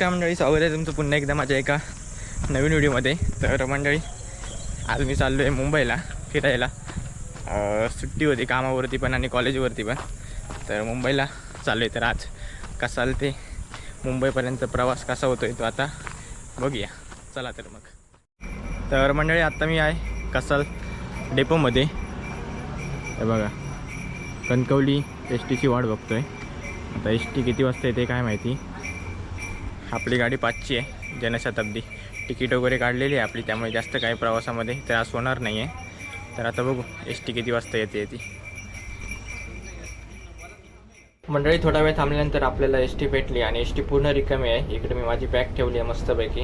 नमस्कार मंडळी स्वागत आहे तुमचं पुन्हा एकदा माझ्या एका नवीन व्हिडिओमध्ये. तर मंडळी आज मी चाललो आहे मुंबईला फिरायला. सुट्टी होती कामावरती पण आणि कॉलेजवरती पण. तर मुंबईला चाललो आहे तर आज कसाल ते मुंबईपर्यंत प्रवास कसा होतो आहे तो आता बघूया. चला तर मग. तर मंडळी आत्ता मी आहे कसाल डेपोमध्ये. हे बघा कणकवली एस टीची वाट बघतो आहे आता एस टी किती वाजता येते काय माहिती. आपली गाडी पाचची आहे जनशताब्दी. तिकीट वगैरे काढलेली आहे आपली त्यामुळे जास्त काही प्रवासामध्ये त्रास होणार नाही आहे तर आता बघू एस टी किती वाजता येते ती. मंडळी थोडा वेळ थांबल्यानंतर आपल्याला एस टी भेटली आणि एस टी पूर्ण रिकामी आहे. इकडे मी माझी बॅग ठेवली आहे मस्तपैकी.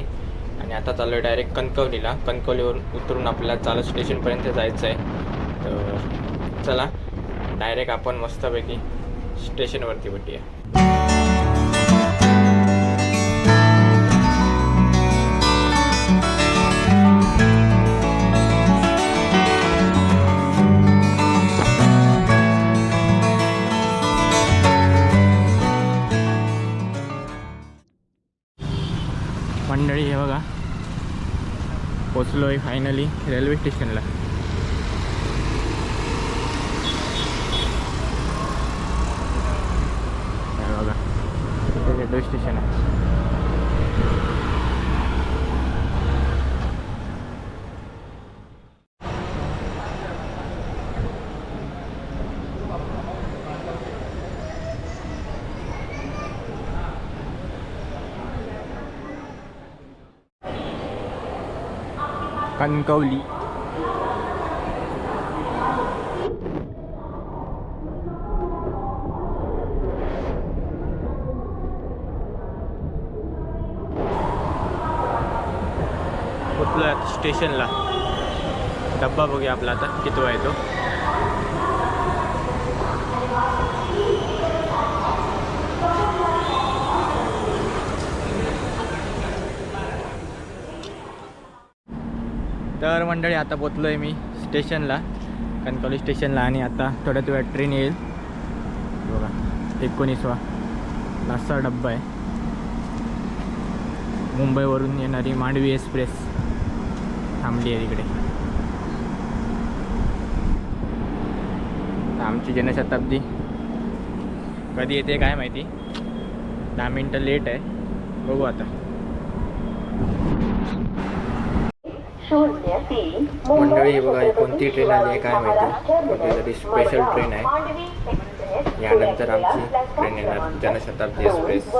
आणि आता चाललो आहे डायरेक्ट कणकवलीला. कणकवलीवरून उतरून आपल्याला चालत स्टेशनपर्यंत जायचं आहे तर चला डायरेक्ट आपण मस्तपैकी स्टेशनवरती भेटूया. पोचलो आहे फायनली रेल्वे स्टेशनला हे बघा रेल्वे स्टेशन आहे. कणकवली पोचलो स्टेशनला? डब्बा बघूया आपला आता किती आहे तर मंडळी आता पोचलो आहे मी स्टेशनला कणकवली स्टेशनला आणि आता थोड्याच वेळात ट्रेन येईल. बघा एकोणीसवा लास्टचा डब्बा आहे. मुंबईवरून येणारी मांडवी एक्सप्रेस थांबली आहे तिकडे आमची जनशताब्दी कधी येते काय माहिती? दहा मिनटं लेट आहे. बघू आता. मंडळी बघा ही कोणती ट्रेन आली आहे काय माहिती? कोणती स्पेशल ट्रेन आहे. यानंतर आमची ट्रेन येणार जनशताब्दी एक्सप्रेस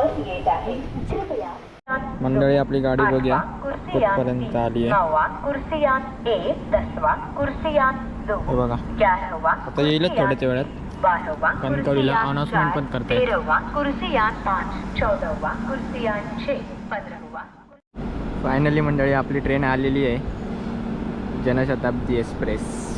मंडळी आपली गाडी बघूया. कुठपर्यंत आली आहे. कुर्सियान एक दसवा कुर्सियान दो. बघा. आता येईलच थोड्याच वेळात. कणकवलीला announcement पण पंधरावा फायनली मंडळी आपली ट्रेन आलेली आहे. Jana de Express.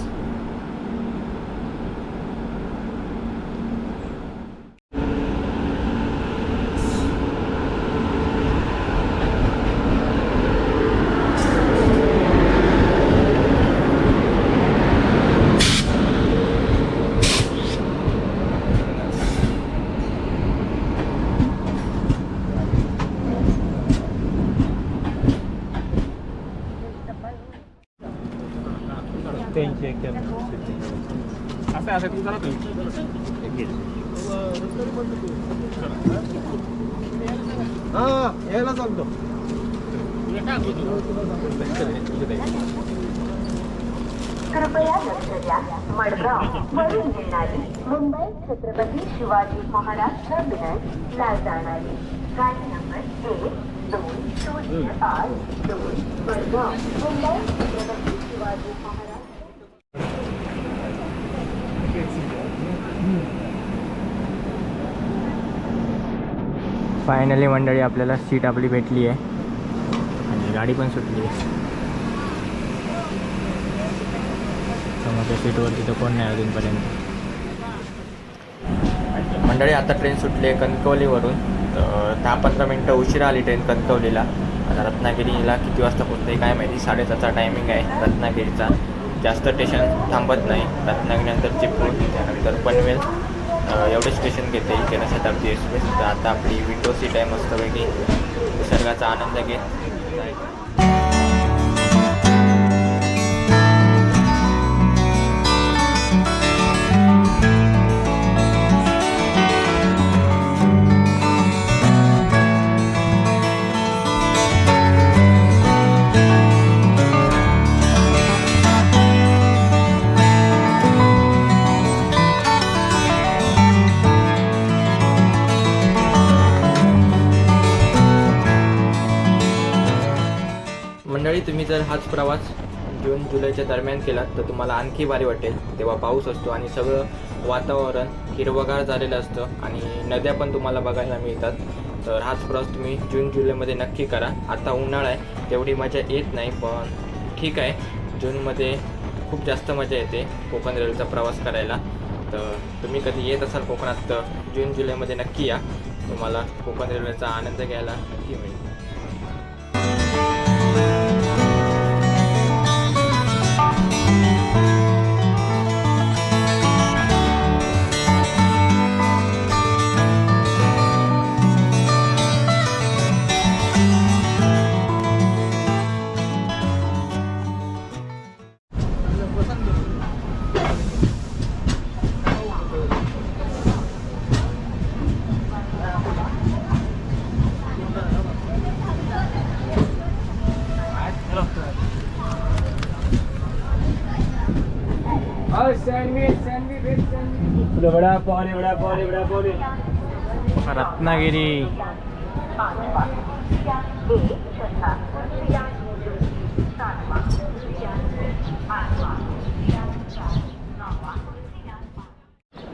Janshatabdi express असं असं तू करा हा यायला चालतो कृपया लक्ष द्या मडगाव वरून येणारी मुंबई छत्रपती शिवाजी महाराज टर्मिनस ला जाणारी गाडी नंबर एक दोन शून्य आठ दोन मडगाव मुंबई छत्रपती शिवाजी महाराज फायनली मंडळी आपल्याला सीट आपली भेटली आहे. आणि गाडी पण सुटली आहे. समोरच्या सीटवर तिथं कोण नाही अजूनपर्यंत. मंडळी आता ट्रेन सुटली आहे कणकवलीवरून. तर दहा पंधरा मिनटं उशिरा आली ट्रेन कणकवलीला. आता रत्नागिरीला किती वाजता पोचते काय माहिती? साडेसातचा टायमिंग आहे रत्नागिरीचा. जास्त स्टेशन थांबत नाही. रत्नागिरीनंतर चिपळूण त्यानंतर पनवेल. एवढे स्टेशन घेते जनशताब्दी एक्सप्रेस तर आता आपली विंडो सीट आहे मस्तपैकी निसर्गाचा आनंद घेत. मंडळी तुम्ही जर हाच प्रवास जून जुलैच्या दरम्यान केलात तर तुम्हाला आणखी भारी वाटेल. तेव्हा पाऊस असतो आणि सगळं वातावरण हिरवगार झालेलं असतं आणि नद्या पण तुम्हाला बघायला मिळतात. तर हाच प्रवास तुम्ही जून जुलैमध्ये नक्की करा. आता उन्हाळा आहे तेवढी मजा येत नाही पण ठीक आहे. जूनमध्ये खूप जास्त मजा येते कोकण रेल्वेचा प्रवास करायला. तर तुम्ही कधी येत असाल कोकणात तर जून जुलैमध्ये नक्की या. तुम्हाला कोकण रेल्वेचा आनंद घ्यायला नक्की मिळेल. रत्नागिरी.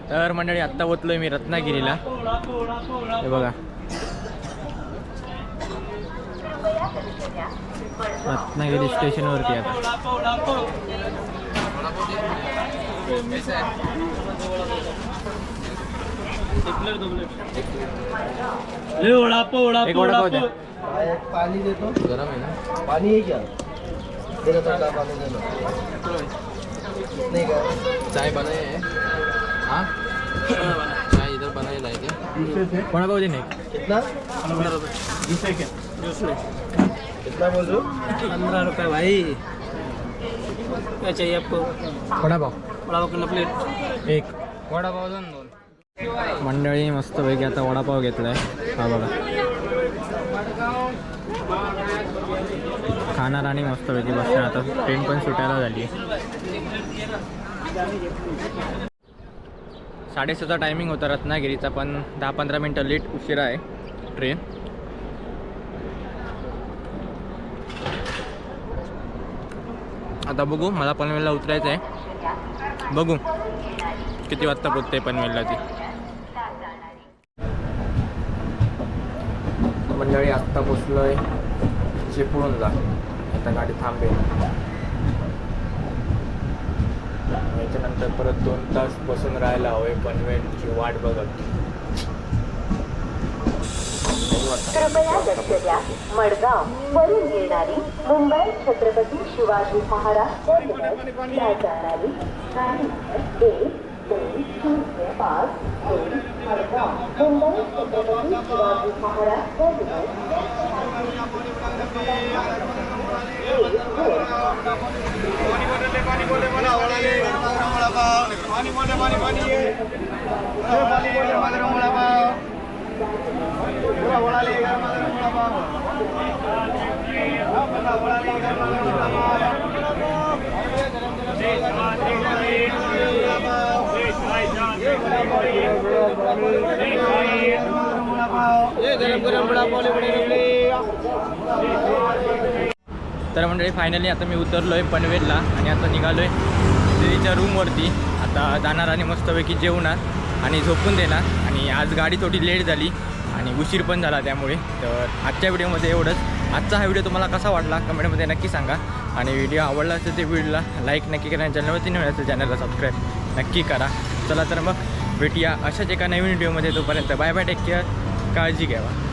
तर मंडळी आत्ता पोचलोय मी रत्नागिरीला. हे बघा. रत्नागिरी स्टेशनवरती आता. ले वड़ा पाव वड़ा एक वडापाव द्या पानी दे तो गरम आहे ना? पानी है क्या? दे दो ठंडा पानी दे दो नहीं का? चाय बनाए है हाँ? चाय इधर बनाए लाए क्या वडापाव दे नाही? कितना? कितना बोल? रहे हो पंद्रह रुपए भाई. क्या चाहिए आपको? वडापाव बड़ा कितना प्लेट एक. वडापाव दोन दोन. मंडळी मस्त पैकी आता वडापाव घेतलाय. हा बघा. खाणार आणि मस्तपैकी बसणार. आता ट्रेन पण सुटायला झाली साडेसहाचा टायमिंग होता रत्नागिरीचा पण दहा पंधरा मिनटं लेट उशिरा आहे ट्रेन आता बघू मला पनवेलला उतरायचं आहे बघू किती वाजता पोचते पनवेलला ती. मंडळी आत्ता पोचलोय चिपळूणला. आता गाडी थांबेल. याच्यानंतर परत दोन तास बसून राहायला हवे पनवेलची वाट बघत. कृपया लक्ष द्या मडगाव वरून येणारी मुंबई छत्रपती शिवाजी महाराज टर्मिनस जाणारी गाडी एक. दोन शून्य तर मंडळी फायनली आता मी उतरलो आहे पनवेलला आणि आता निघालो आहे दिदीच्या रूमवरती आता जाणार आणि मस्तपैकी जेवणार आणि झोपून देणार. आणि आज गाडी थोडी लेट झाली आणि उशीर पण झाला त्यामुळे. तर आजच्या व्हिडिओमध्ये एवढंच. आजचा हा व्हिडिओ तुम्हाला कसा वाटला? कमेंटमध्ये नक्की सांगा. आणि व्हिडिओ आवडला असेल ते व्हिडिओला लाईक नक्की करा चॅनलवरती नवीन असेल चॅनलला सबस्क्राईब नक्की करा. चला तर मग भेटूया अशाच एका नवीन व्हिडिओमध्ये तोपर्यंत. बाय बाय टेक केअर काळजी घ्यावा.